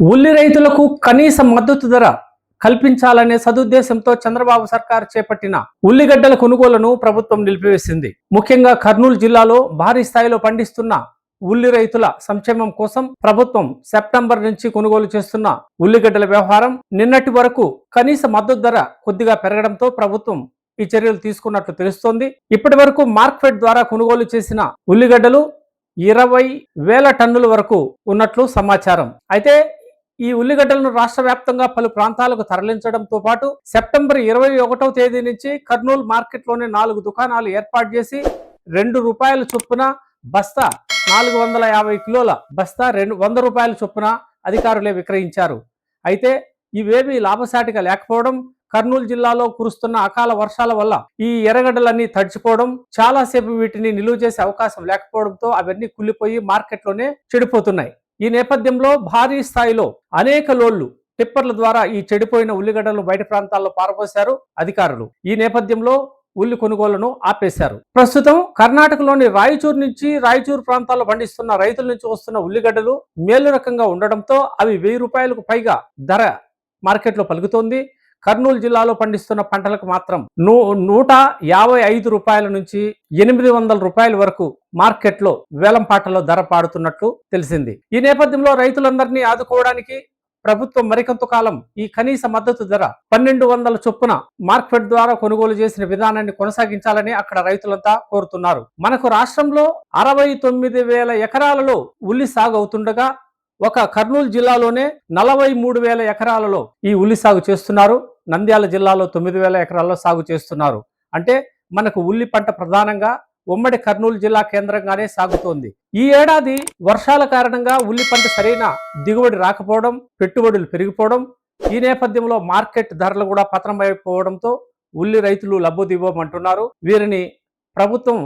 ఉల్లి రైతులకు కనీస మద్దతు ధర కల్పించాలనే సదుద్దేశంతో చంద్రబాబు సర్కార్ చేపట్టిన ఉల్లిగడ్డల కొనుగోలును ప్రభుత్వం నిలిపివేసింది. ముఖ్యంగా కర్నూలు జిల్లాలో భారీ స్థాయిలో పండిస్తున్న ఉల్లి రైతుల సంక్షేమం కోసం ప్రభుత్వం సెప్టెంబర్ నుంచి కొనుగోలు చేస్తున్న ఉల్లిగడ్డల వ్యవహారం నిన్నటి వరకు కనీస మద్దతు ధర కొద్దిగా పెరగడంతో ప్రభుత్వం ఈ చర్యలు తీసుకున్నట్లు తెలుస్తోంది. ఇప్పటి వరకు మార్కెట్ ద్వారా కొనుగోలు చేసిన ఉల్లిగడ్డలు ఇరవై వేల టన్నుల వరకు ఉన్నట్లు సమాచారం. అయితే ఈ ఉల్లిగడ్డలను రాష్ట్ర వ్యాప్తంగా పలు ప్రాంతాలకు తరలించడంతో పాటు సెప్టెంబర్ ఇరవై ఒకటవ తేదీ నుంచి కర్నూలు మార్కెట్లోని నాలుగు దుకాణాలు ఏర్పాటు చేసి రెండు రూపాయల చొప్పున బస్తా నాలుగు వందల యాభై కిలోల బస్తా రెండు వంద రూపాయల చొప్పున అధికారులే విక్రయించారు. అయితే ఇవేమీ లాభసాటిగా లేకపోవడం కర్నూలు జిల్లాలో కురుస్తున్న అకాల వర్షాల వల్ల ఈ ఎర్రగడ్డలన్నీ తడిచిపోవడం చాలాసేపు వీటిని నిలువ చేసే అవకాశం లేకపోవడంతో అవన్నీ కుళ్ళిపోయి మార్కెట్లోనే చెడిపోతున్నాయి. ఈ నేపథ్యంలో భారీ స్థాయిలో అనేక లోళ్ళు టిప్పర్ల ద్వారా ఈ చెడిపోయిన ఉల్లిగడ్డలు బయట ప్రాంతాల్లో పారబోశారు అధికారులు. ఈ నేపథ్యంలో ఉల్లి కొనుగోలును ఆపేశారు. ప్రస్తుతం కర్ణాటకలోని రాయచూరు నుంచి రాయచూరు ప్రాంతాల్లో పండిస్తున్న రైతుల నుంచి వస్తున్న ఉల్లిగడ్డలు మేలు రకంగా ఉండడంతో అవి వెయ్యి రూపాయలకు పైగా ధర మార్కెట్లో పలుకుతోంది. కర్నూలు జిల్లాలో పండిస్తున్న పంటలకు మాత్రం నూ నూట యాభై ఐదు రూపాయల నుంచి ఎనిమిది వందల రూపాయల వరకు మార్కెట్లో వేలంపాటలో ధర పాడుతున్నట్లు తెలిసింది. ఈ నేపథ్యంలో రైతులందరినీ ఆదుకోవడానికి ప్రభుత్వం మరికొంత కాలం ఈ కనీస మద్దతు ధర పన్నెండు వందల చొప్పున మార్కెట్ ద్వారా కొనుగోలు చేసిన విధానాన్ని కొనసాగించాలని అక్కడ రైతులంతా కోరుతున్నారు. మనకు రాష్ట్రంలో అరవై తొమ్మిది వేల ఎకరాలలో ఉల్లి సాగు అవుతుండగా ఒక కర్నూలు జిల్లాలోనే నలభై మూడు వేల ఎకరాలలో ఈ ఉల్లి సాగు చేస్తున్నారు. నంద్యాల జిల్లాలో తొమ్మిది వేల ఎకరాల్లో సాగు చేస్తున్నారు. అంటే మనకు ఉల్లి పంట ప్రధానంగా ఉమ్మడి కర్నూలు జిల్లా కేంద్రంగానే సాగుతోంది. ఈ ఏడాది వర్షాల కారణంగా ఉల్లి పంట సరైన దిగుబడి రాకపోవడం పెట్టుబడులు పెరిగిపోవడం ఈ నేపథ్యంలో మార్కెట్ ధరలు కూడా పతనమైపోవడంతో ఉల్లి రైతులు లబ్బుదివ్వమంటున్నారు వీరిని ప్రభుత్వం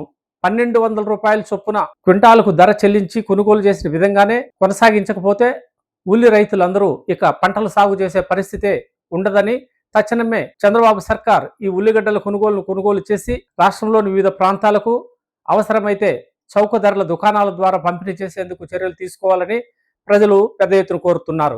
పన్నెండు వందల రూపాయల చొప్పున క్వింటాలకు ధర చెల్లించి కొనుగోలు చేసిన విధంగానే కొనసాగించకపోతే ఉల్లి రైతులందరూ ఇక పంటలు సాగు చేసే పరిస్థితే ఉండదని తక్షణమే చంద్రబాబు సర్కార్ ఈ ఉల్లిగడ్డల కొనుగోలు కొనుగోలు చేసి రాష్ట్రంలోని వివిధ ప్రాంతాలకు అవసరమైతే చౌక ధరల దుకాణాల ద్వారా పంపిణీ చేసేందుకు చర్యలు తీసుకోవాలని ప్రజలు పెద్ద ఎత్తున కోరుతున్నారు.